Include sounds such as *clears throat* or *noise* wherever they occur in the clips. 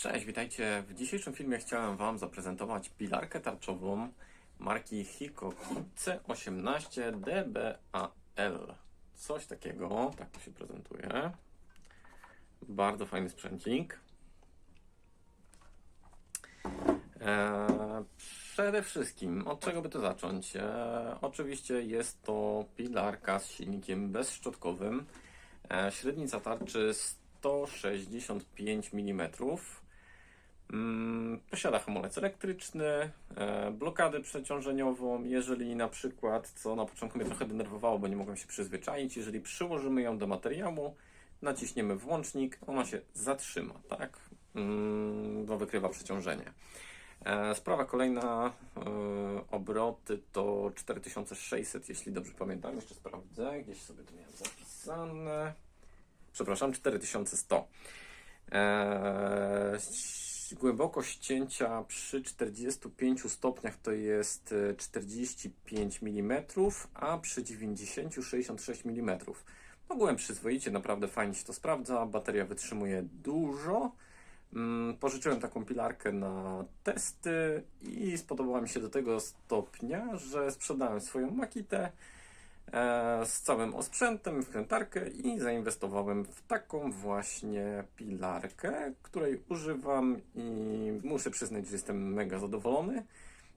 Cześć, witajcie. W dzisiejszym filmie chciałem Wam zaprezentować pilarkę tarczową marki Hikoki C18DBAL. Coś takiego, tak to się prezentuje. Bardzo fajny sprzęcik. Eee, przede wszystkim, od czego by to zacząć? Eee, oczywiście jest to pilarka z silnikiem bezszczotkowym. Eee, średnica tarczy 165 mm. Mm, Posiada hamulec elektryczny, e, blokadę przeciążeniową. Jeżeli na przykład, co na początku mnie trochę denerwowało, bo nie mogłem się przyzwyczaić, jeżeli przyłożymy ją do materiału, naciśniemy włącznik, ona się zatrzyma, tak? Mm, Bo wykrywa przeciążenie. E, Sprawa kolejna, e, obroty to 4600, jeśli dobrze pamiętam, jeszcze sprawdzę, gdzieś sobie to miałem zapisane. Przepraszam, 4100. Eee, głębokość cięcia przy 45 stopniach to jest e, 45 mm, a przy 90 66 mm. Ogółem przyzwoicie, naprawdę fajnie się to sprawdza. Bateria wytrzymuje dużo. Mm, Pożyczyłem taką pilarkę na testy i spodobała mi się do tego stopnia, że sprzedałem swoją Makitę e, z całym osprzętem, wkrętarkę i zainwestowałem w taką właśnie pilarkę, której używam i muszę przyznać, że jestem mega zadowolony.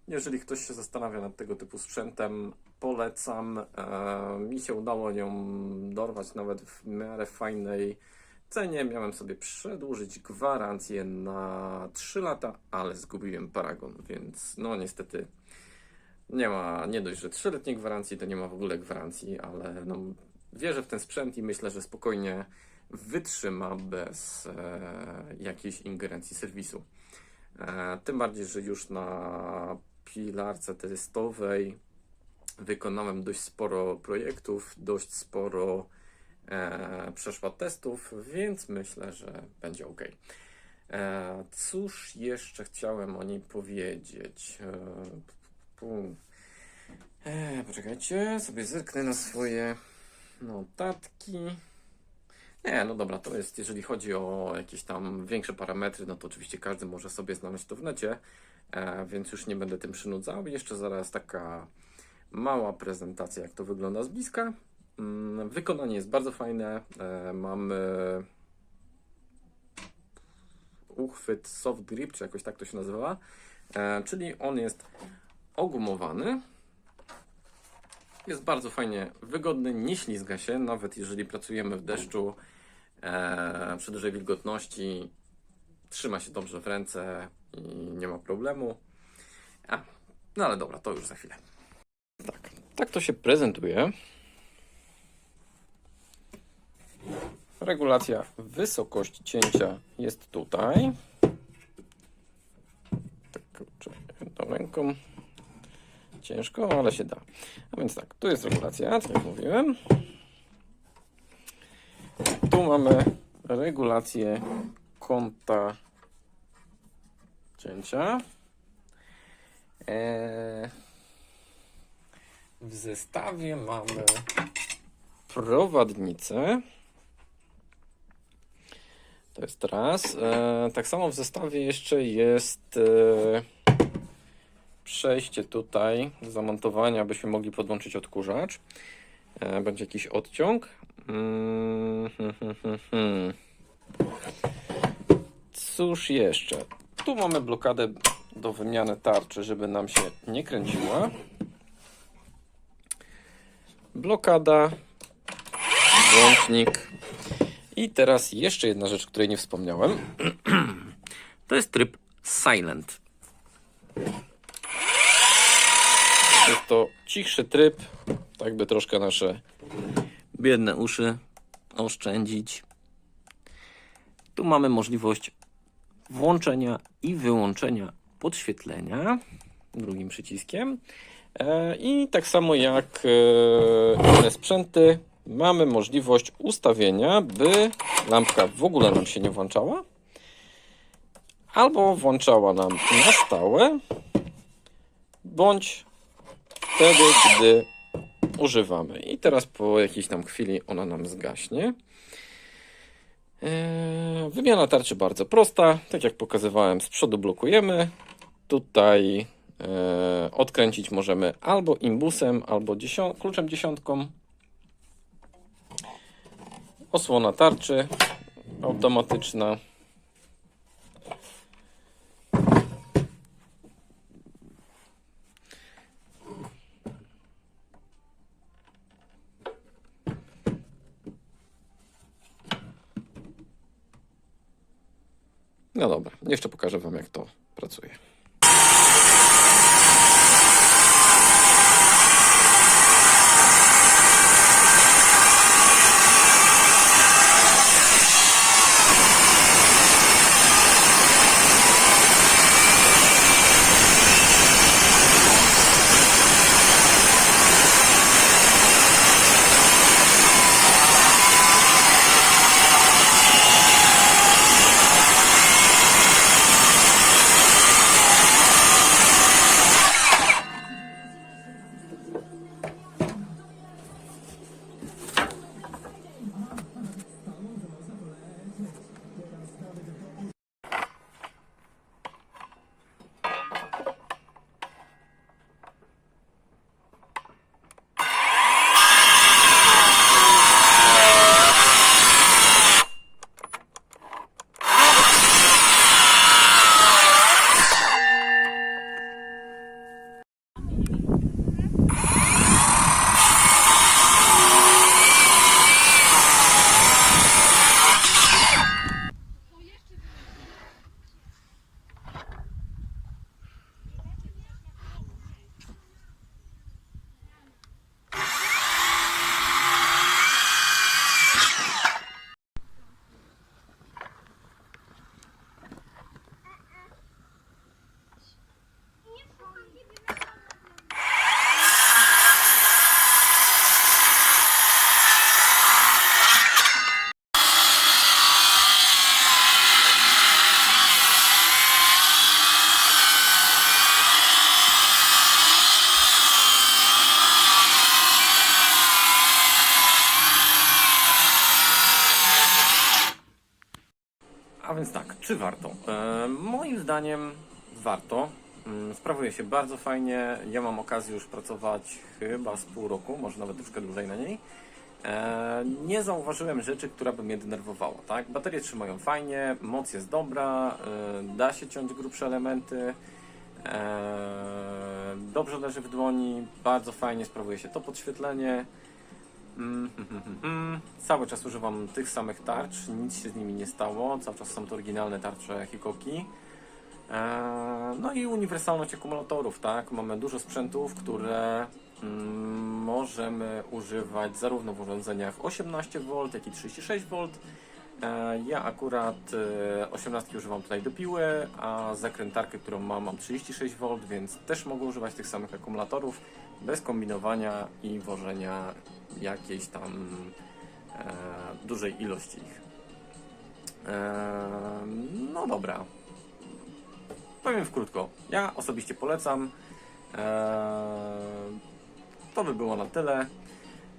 Jeżeli ktoś się zastanawia nad tego typu sprzętem, polecam. E, mi się udało ją dorwać nawet w miarę fajnej cenie. Miałem sobie przedłużyć gwarancję na 3 lata, ale zgubiłem paragon, więc no niestety nie ma, nie dość, że 3-letniej gwarancji, to nie ma w ogóle gwarancji, ale no, wierzę w ten sprzęt i myślę, że spokojnie wytrzyma bez e, jakiejś ingerencji serwisu. E, tym bardziej, że już na pilarce testowej wykonałem dość sporo projektów, dość sporo e, przeszła testów, więc myślę, że będzie ok. E, cóż jeszcze chciałem o niej powiedzieć? E, pu- e, poczekajcie, sobie zerknę na swoje notatki. Nie, no dobra, to jest, jeżeli chodzi o jakieś tam większe parametry, no to oczywiście każdy może sobie znaleźć to w necie, e, więc już nie będę tym przynudzał. Jeszcze zaraz taka mała prezentacja, jak to wygląda z bliska. Mm, Wykonanie jest bardzo fajne. E, Mamy uchwyt soft grip, czy jakoś tak to się nazywa, e, czyli on jest ogumowany. Jest bardzo fajnie wygodny, nie ślizga się, nawet jeżeli pracujemy w deszczu e, przy dużej wilgotności. Trzyma się dobrze w ręce i nie ma problemu. A, no ale dobra, to już za chwilę. Tak, tak to się prezentuje. Regulacja wysokości cięcia jest tutaj. Tak, jedną ręką. Ciężko, ale się da. A więc tak, tu jest regulacja, tak jak mówiłem. Tu mamy regulację kąta cięcia. Eee, w zestawie mamy prowadnicę. To jest raz. E, tak samo w zestawie jeszcze jest e, przejście tutaj do zamontowania, abyśmy mogli podłączyć odkurzacz. E, będzie jakiś odciąg. Mm, hmm, hmm, hmm, hmm. Cóż jeszcze? Tu mamy blokadę do wymiany tarczy, żeby nam się nie kręciła. Blokada, włącznik. I teraz jeszcze jedna rzecz, której nie wspomniałem. *clears throat* To jest tryb silent. Jest to cichszy tryb, tak by troszkę nasze biedne uszy oszczędzić. Tu mamy możliwość włączenia i wyłączenia podświetlenia drugim przyciskiem. E, I tak samo jak e, inne sprzęty, mamy możliwość ustawienia, by lampka w ogóle nam się nie włączała, albo włączała nam na stałe, bądź wtedy, gdy używamy. I teraz po jakiejś tam chwili ona nam zgaśnie. Eee, Wymiana tarczy bardzo prosta. Tak jak pokazywałem, z przodu blokujemy. Tutaj e, odkręcić możemy albo imbusem, albo dziesią- kluczem dziesiątką. Osłona tarczy automatyczna. No dobra, jeszcze pokażę Wam, jak to pracuje. A więc tak, czy warto? E, moim zdaniem warto. Mm, Sprawuje się bardzo fajnie. Ja mam okazję już pracować chyba z pół roku, może nawet troszkę dłużej na niej. E, nie zauważyłem rzeczy, która by mnie denerwowała. Tak? Baterie trzymają fajnie, moc jest dobra, e, da się ciąć grubsze elementy. E, dobrze leży w dłoni, bardzo fajnie sprawuje się to podświetlenie. Mm. *laughs* Cały czas używam tych samych tarcz, nic się z nimi nie stało. Cały czas są to oryginalne tarcze Hikoki. Eee, No i uniwersalność akumulatorów, tak? Mamy dużo sprzętów, które mm, możemy używać zarówno w urządzeniach 18V, jak i 36V. Eee, Ja akurat e, 18 używam tutaj do piły, a zakrętarkę, którą mam, mam 36V, więc też mogę używać tych samych akumulatorów bez kombinowania i wożenia jakiejś tam e, dużej ilości ich. E, no dobra. Powiem w krótko. Ja osobiście polecam. E, to by było na tyle.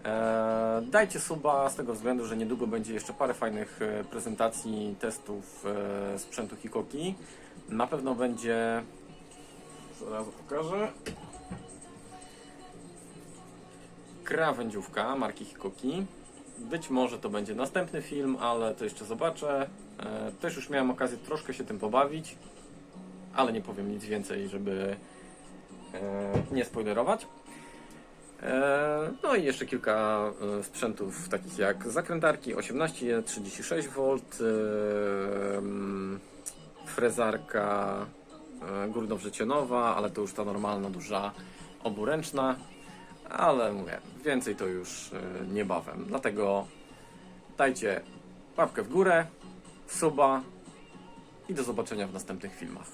E, dajcie suba z tego względu, że niedługo będzie jeszcze parę fajnych e, prezentacji, testów e, sprzętu Hikoki. Na pewno będzie. Zaraz pokażę. Krawędziówka marki Hikoki. Być może to będzie następny film, ale to jeszcze zobaczę. E, Też już miałem okazję troszkę się tym pobawić, ale nie powiem nic więcej, żeby e, nie spoilerować. E, No i jeszcze kilka sprzętów takich jak zakrętarki 18, 36V, e, mm, frezarka górnowrzecionowa, ale to już ta normalna, duża, oburęczna. Ale mówię, więcej to już e, niebawem. Dlatego dajcie łapkę w górę, suba i do zobaczenia w następnych filmach.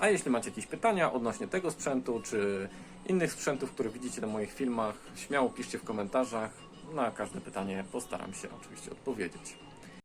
A jeśli macie jakieś pytania odnośnie tego sprzętu, czy innych sprzętów, które widzicie na moich filmach, śmiało piszcie w komentarzach. Na każde pytanie postaram się oczywiście odpowiedzieć.